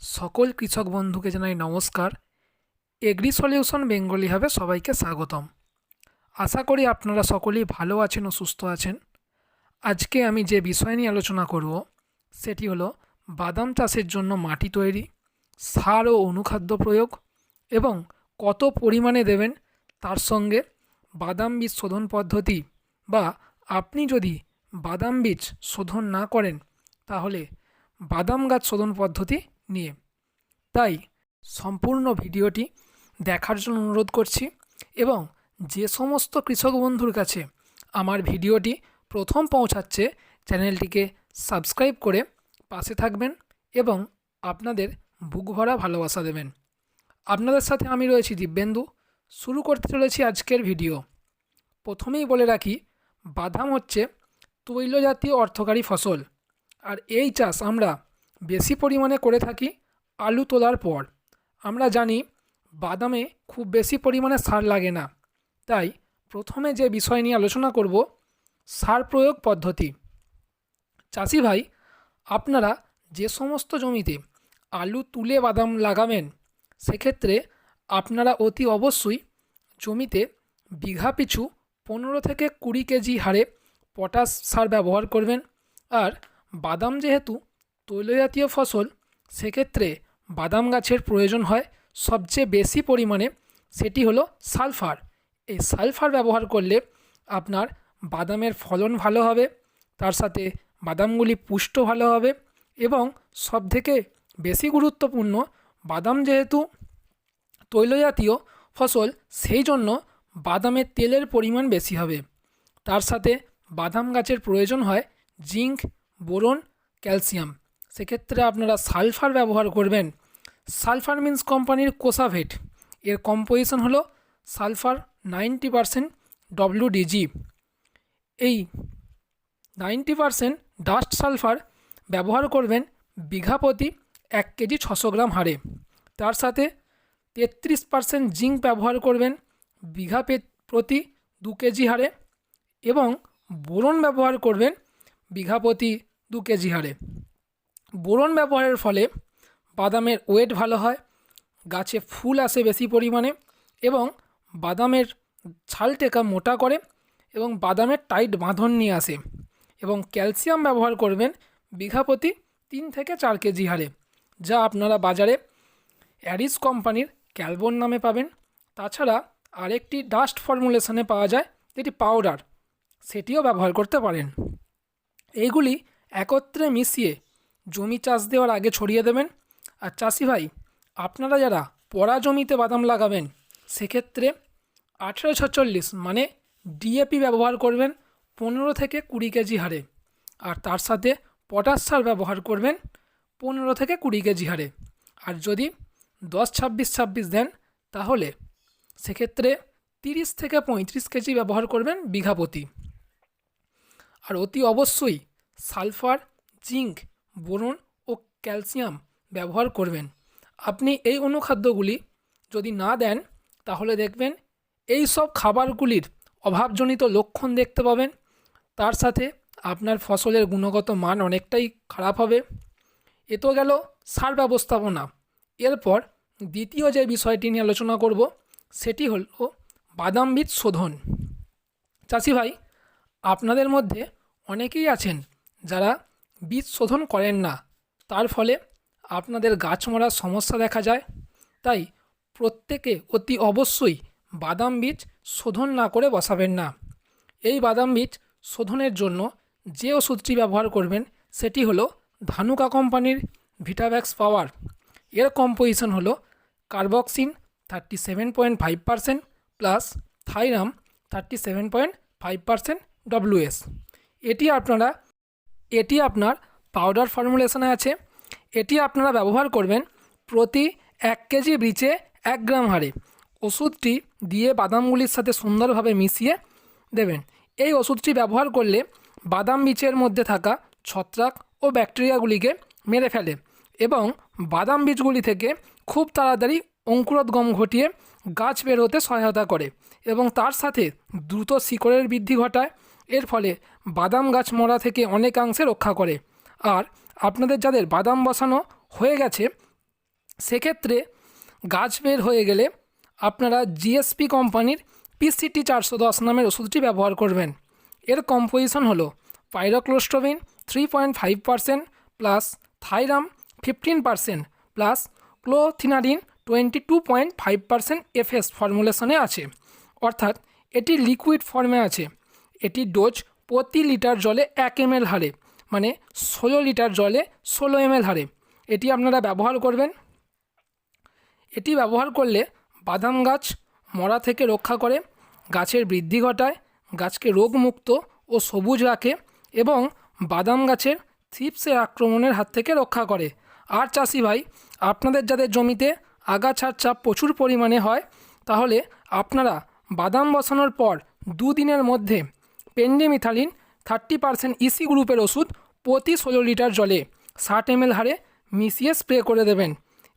সকল কৃষক বন্ধুকে জানাই নমস্কার। এগ্রি সলিউশন বেঙ্গলি হবে সবাইকে স্বাগতম। আশা করি আপনারা সকলেই ভালো আছেন ও সুস্থ আছেন। আজকে আমি যে বিষয় নিয়ে আলোচনা করব, সেটি হলো বাদাম চাষের জন্য মাটি তৈরি, সার ও অনুখাদ্য প্রয়োগ এবং কত পরিমাণে দেবেন, তার সঙ্গে বাদাম বীজ শোধন পদ্ধতি বা আপনি যদি বাদাম বীজ শোধন না করেন, তাহলে বাদাম গাছ শোধন পদ্ধতি নিয়ে। তাই সম্পূর্ণ ভিডিওটি দেখার জন্য অনুরোধ করছি এবং যে সমস্ত কৃষক বন্ধুর কাছে আমার ভিডিওটি প্রথম পৌঁছাচ্ছে চ্যানেলটিকে সাবস্ক্রাইব করে পাশে থাকবেন এবং আপনাদের বুক ভরা ভালোবাসা দেবেন। আপনাদের সাথে আমি রয়েছি দিব্যেন্দু। শুরু করতে চলেছি আজকের ভিডিও। প্রথমেই বলে রাখি, বাদাম হচ্ছে তৈলজাতীয় অর্থকারী ফসল। আর এই চাষ আমরা বেশি পরিমাণে করে থাকি আলু তোলার পর। আমরা জানি, বাদামে খুব বেশি পরিমাণে সার লাগে না। তাই প্রথমে যে বিষয় নিয়ে আলোচনা করব, সার প্রয়োগ পদ্ধতি। চাষি ভাই, আপনারা যে সমস্ত জমিতে আলু তুলে বাদাম লাগাবেন, সেক্ষেত্রে আপনারা অতি অবশ্যই জমিতে বিঘা পিছু পনেরো থেকে কুড়ি কেজি হারে পটাশ সার ব্যবহার করবেন। আর বাদাম যেহেতু তৈলজাতীয় ফসল, সেক্ষেত্রে বাদাম গাছের প্রয়োজন হয় সবচেয়ে বেশি পরিমাণে, সেটি হলো সালফার। এই সালফার ব্যবহার করলে আপনার বাদামের ফলন ভালো হবে, তার সাথে বাদামগুলি পুষ্ট ভালো হবে এবং সবথেকে বেশি গুরুত্বপূর্ণ বাদাম যেহেতু তৈলজাতীয় ফসল, সেই জন্য বাদামের তেলের পরিমাণ বেশি হবে। তার সাথে বাদাম গাছের প্রয়োজন হয় জিঙ্ক, বোরন, ক্যালসিয়াম। সেক্ষেত্রে আপনারা সালফার ব্যবহার করবেন। সালফার মিন্স কোম্পানির কোসাভেট। এর কম্পোজিশন হলো সালফার নাইনটি পারসেন্ট ডব্লিউডিজি এই নাইনটি পারসেন্ট ডাস্ট সালফার ব্যবহার করবেন বিঘা প্রতি এক কেজি ছশো গ্রাম হারে। তার সাথে তেত্রিশ পারসেন্ট জিঙ্ক ব্যবহার করবেন বিঘা প্রতি দু কেজি হারে এবং বোরন ব্যবহার করবেন বিঘা প্রতি দু কেজি হারে। বোরন ব্যবহারের ফলে বাদামের ওয়েট ভালো হয়, গাছে ফুল আসে বেশি পরিমাণে এবং বাদামের ছাল টেকা মোটা করে এবং বাদামের টাইট বাঁধন নিয়ে আসে এবং ক্যালসিয়াম ব্যবহার করবেন বিঘা প্রতি তিন থেকে চার কেজি হারে, যা আপনারা বাজারে অ্যারিস কোম্পানির ক্যালবন নামে পাবেন। তাছাড়া আরেকটি ডাস্ট ফর্মুলেশনে পাওয়া যায়, যেটি পাউডার, সেটিও ব্যবহার করতে পারেন। এইগুলি একত্রে মিশিয়ে জমি চাষ দেওয়ার আগে ছড়িয়ে দেবেন। আর চাষি ভাই, আপনারা যারা পড়া জমিতে বাদাম লাগাবেন, সেক্ষেত্রে আঠেরো ছচল্লিশ মানে ডিএপি ব্যবহার করবেন পনেরো থেকে কুড়ি কেজি হারে। আর তার সাথে পটাশ সার ব্যবহার করবেন পনেরো থেকে কুড়ি কেজি হারে। আর যদি দশ ছাব্বিশ ছাব্বিশ দেন, তাহলে সেক্ষেত্রে তিরিশ থেকে পঁয়ত্রিশ কেজি ব্যবহার করবেন বিঘা প্রতি আর অতি অবশ্যই সালফার, জিঙ্ক বোরন ও ক্যালসিয়াম ব্যবহার করবেন। আপনি এই অনুখাদ্যগুলি যদি না দেন, তাহলে দেখবেন এই সব খাবারগুলির অভাবজনিত লক্ষণ দেখতে পাবেন। তার সাথে আপনার ফসলের গুণগত মান অনেকটাই খারাপ হবে। এ তো গেল সার ব্যবস্থাপনা। এরপর দ্বিতীয় যে বিষয়টি নিয়ে আলোচনা করব, সেটি হল বাদাম বীজ শোধন। চাষি ভাই, আপনাদের মধ্যে অনেকেই আছেন যারা বীজ শোধন করেন না। তার ফলে আপনাদের গাছ মরার সমস্যা দেখা যায়। তাই প্রত্যেকে অতি অবশ্যই বাদাম বীজ শোধন না করে বসাবেন না। এই বাদাম বীজ শোধনের জন্য যে ওষুধটি ব্যবহার করবেন, সেটি হলো ধানুকা কোম্পানির ভিটাভ্যাক্স পাওয়ার। এর কম্পোজিশন হলো carboxin thirty seven point five percent plus thiram thirty seven point five percent WS এটি আপনারা এটি আপনার পাউডার ফর্মুলেশনে আছে। এটি আপনারা ব্যবহার করবেন প্রতি এক কেজি বীজে এক গ্রাম হারে ওষুধটি দিয়ে বাদামগুলির সাথে সুন্দরভাবে মিশিয়ে দেবেন। এই ওষুধটি ব্যবহার করলে বাদাম বীজের মধ্যে থাকা ছত্রাক ও ব্যাকটেরিয়াগুলিকে মেরে ফেলে এবং বাদাম বীজগুলি থেকে খুব তাড়াতাড়ি অঙ্কুরোদ্গম ঘটিয়ে গাছ বের হতে সহায়তা করে এবং তার সাথে দ্রুত শিকড়ের বৃদ্ধি ঘটায়। এর ফলে বাদাম গাছ মরা থেকে অনেকাংশে রক্ষা করে। আর আপনাদের যাদের বাদাম বসানো হয়ে গেছে, সেক্ষেত্রে গাছ বের হয়ে গেলে আপনারা জিএসপি কোম্পানির পিসিটি চারশো দশ নামের ওষুধটি ব্যবহার করবেন। এর কম্পোজিশন হলো pyraclostrobin three point five percent plus thiram fifteen percent plus clothianidin twenty two point five percent FS ফর্মুলেশনে আছে। অর্থাৎ এটি লিকুইড ফর্মে আছে। এটি ডোজ প্রতি লিটার জলে এক এম হারে মানে ষোলো লিটার জলে ষোলো এম হারে। এটি আপনারা ব্যবহার করবেন। এটি ব্যবহার করলে বাদাম গাছ মরা থেকে রক্ষা করে, গাছের বৃদ্ধি ঘটায়, গাছকে রোগমুক্ত ও সবুজ রাখে এবং বাদাম গাছের থিপসের আক্রমণের হাত থেকে রক্ষা করে। আর চাষি ভাই, আপনাদের যাদের জমিতে আগাছার চাপ প্রচুর পরিমাণে হয়, তাহলে আপনারা বাদাম বসানোর পর দুদিনের মধ্যে পেন্ডিমিথালিন থার্টি পার্সেন্ট ইসি গ্রুপের ওষুধ প্রতি ষোলো লিটার জলে ষাট এম হারে মিশিয়ে স্প্রে করে দেবেন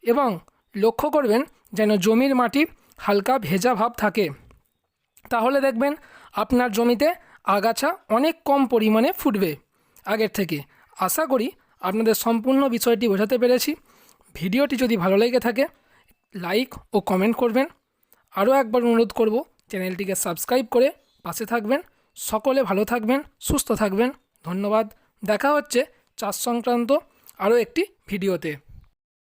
এবং লক্ষ্য করবেন যেন জমির মাটি হালকা ভেজা ভাব থাকে। তাহলে দেখবেন আপনার জমিতে আগাছা অনেক কম পরিমাণে ফুটবে। আগের থেকে আশা করি আপনাদের সম্পূর্ণ বিষয়টি বোঝাতে পেরেছি। ভিডিওটি যদি ভালো লেগে থাকে, লাইক ও কমেন্ট করবেন। আরও একবার অনুরোধ করব চ্যানেলটিকে সাবস্ক্রাইব করে পাশে থাকবেন। সকলে ভালো থাকবেন সুস্থ থাকবেন। ধন্যবাদ। দেখা হচ্ছে চাষ সংক্রান্ত আরও একটি ভিডিওতে।